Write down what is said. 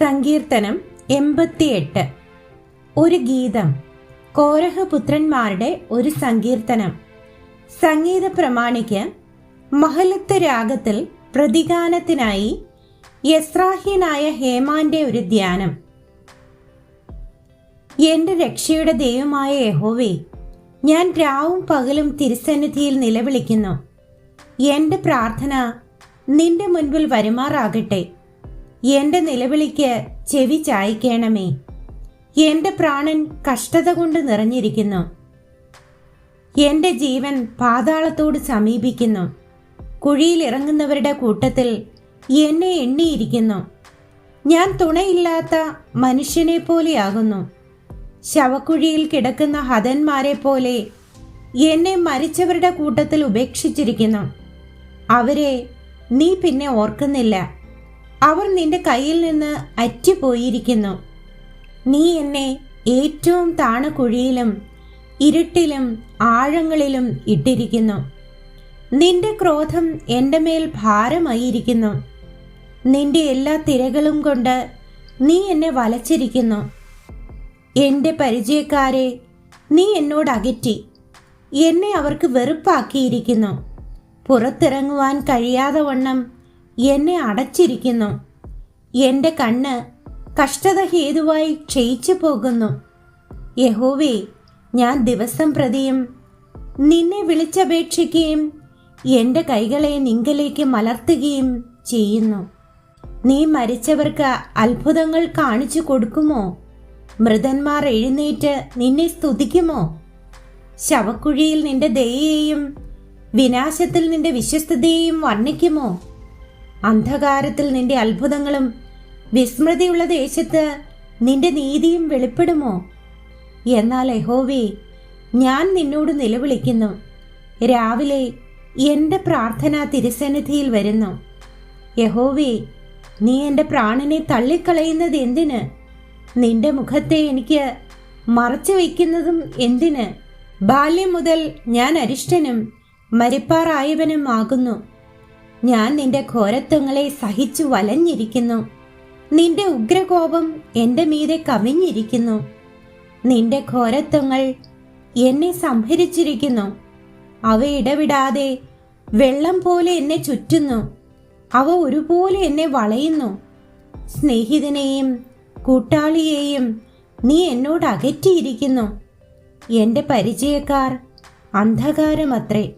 സങ്കീർത്തനം എൺപത്തിയെട്ട്. ഒരു ഗീതം. കോരഹപുത്രന്മാരുടെ ഒരു സങ്കീർത്തനം. സംഗീത പ്രമാണിക്ക് മഹലത്ത് രാഗത്തിൽ പ്രതിഗാനത്തിനായി യസ്രാഹ്യനായ ഹേമാന്റെ ഒരു ധ്യാനം. എന്റെ രക്ഷയുടെ ദൈവമായ യഹോവേ ഞാൻ രാവും പകലും തിരുസന്നിധിയിൽ നിലവിളിക്കുന്നു. എന്റെ പ്രാർത്ഥന നിന്റെ മുൻപിൽ വരുമാറാകട്ടെ. എന്റെ നിലവിളിക്ക് ചെവി ചായ്ക്കണമേ. എന്റെ പ്രാണൻ കഷ്ടത കൊണ്ട് നിറഞ്ഞിരിക്കുന്നു. എന്റെ ജീവൻ പാതാളത്തോട് സമീപിക്കുന്നു. കുഴിയിൽ ഇറങ്ങുന്നവരുടെ കൂട്ടത്തിൽ എന്നെ എണ്ണിയിരിക്കുന്നു. ഞാൻ തുണയില്ലാത്ത മനുഷ്യനെ പോലെയാകുന്നു. ശവക്കുഴിയിൽ കിടക്കുന്ന ഹതന്മാരെ പോലെ എന്നെ മരിച്ചവരുടെ കൂട്ടത്തിൽ ഉപേക്ഷിച്ചിരിക്കുന്നു. അവരെ നീ പിന്നെ ഓർക്കുന്നില്ല. അവർ നിന്റെ കയ്യിൽ നിന്ന് അറ്റുപോയിരിക്കുന്നു നീ എന്നെ ഏറ്റവും താണ കുഴിയിലും ഇരുട്ടിലും ആഴങ്ങളിലും ഇട്ടിരിക്കുന്നു. നിന്റെ ക്രോധം എന്റെ മേൽ ഭാരമായിരിക്കുന്നു. നിന്റെ എല്ലാ തിരകളും കൊണ്ട് നീ എന്നെ വലച്ചിരിക്കുന്നു. എന്റെ പരിചയക്കാരെ നീ എന്നോട് അകറ്റി. എന്നെ അവർക്ക് വെറുപ്പാക്കിയിരിക്കുന്നു. പുറത്തിറങ്ങുവാൻ കഴിയാതെ വണ്ണം എന്നെ അടച്ചിരിക്കുന്നു. എന്റെ കണ്ണ് കഷ്ടത ഹേതുവായി ക്ഷയിച്ചു പോകുന്നു. യഹോവേ ഞാൻ ദിവസം പ്രതിയും. നിന്നെ വിളിച്ചപേക്ഷിക്കുകയും എന്റെ കൈകളെ നിങ്കലേക്ക് മലർത്തുകയും ചെയ്യുന്നു. നീ മരിച്ചവർക്ക് അത്ഭുതങ്ങൾ കാണിച്ചു കൊടുക്കുമോ? മൃതന്മാർ എഴുന്നേറ്റ് നിന്നെ സ്തുതിക്കുമോ? ശവക്കുഴിയിൽ നിന്റെ ദയയെയും വിനാശത്തിൽ നിന്റെ വിശ്വസ്തതയെയും വർണിക്കുമോ? അന്ധകാരത്തിൽ നിന്റെ അത്ഭുതങ്ങളും വിസ്മൃതിയുള്ള ദേശത്ത് നിന്റെ നീതിയും വെളിപ്പെടുമോ? എന്നാൽ യഹോവേ ഞാൻ നിന്നോട് നിലവിളിക്കുന്നു. രാവിലെ എന്റെ പ്രാർത്ഥന തിരുസന്നിധിയിൽ വരുന്നു. യഹോവേ നീ എന്റെ പ്രാണനെ തള്ളിക്കളയുന്നത് എന്തിന്? നിന്റെ മുഖത്തെ എനിക്ക് മറച്ചു വയ്ക്കുന്നതും എന്തിന്? ബാല്യം മുതൽ ഞാൻ അരിഷ്ടനും മരിപ്പാറായവനും ആകുന്നു ഞാൻ നിന്റെ ഘോരത്വങ്ങളെ സഹിച്ചു വലഞ്ഞിരിക്കുന്നു. നിന്റെ ഉഗ്രകോപം എന്റെ മീതെ കവിഞ്ഞിരിക്കുന്നു. നിന്റെ ഘോരത്വങ്ങൾ എന്നെ സംഹരിച്ചിരിക്കുന്നു. അവ ഇടവിടാതെ വെള്ളം പോലെ എന്നെ ചുറ്റുന്നു. അവ ഒരുപോലെ എന്നെ വളയുന്നു. സ്നേഹിതനെയും കൂട്ടാളിയെയും നീ എന്നോട് അകറ്റിയിരിക്കുന്നു. എന്റെ പരിചയക്കാർ അന്ധകാരമത്രേ.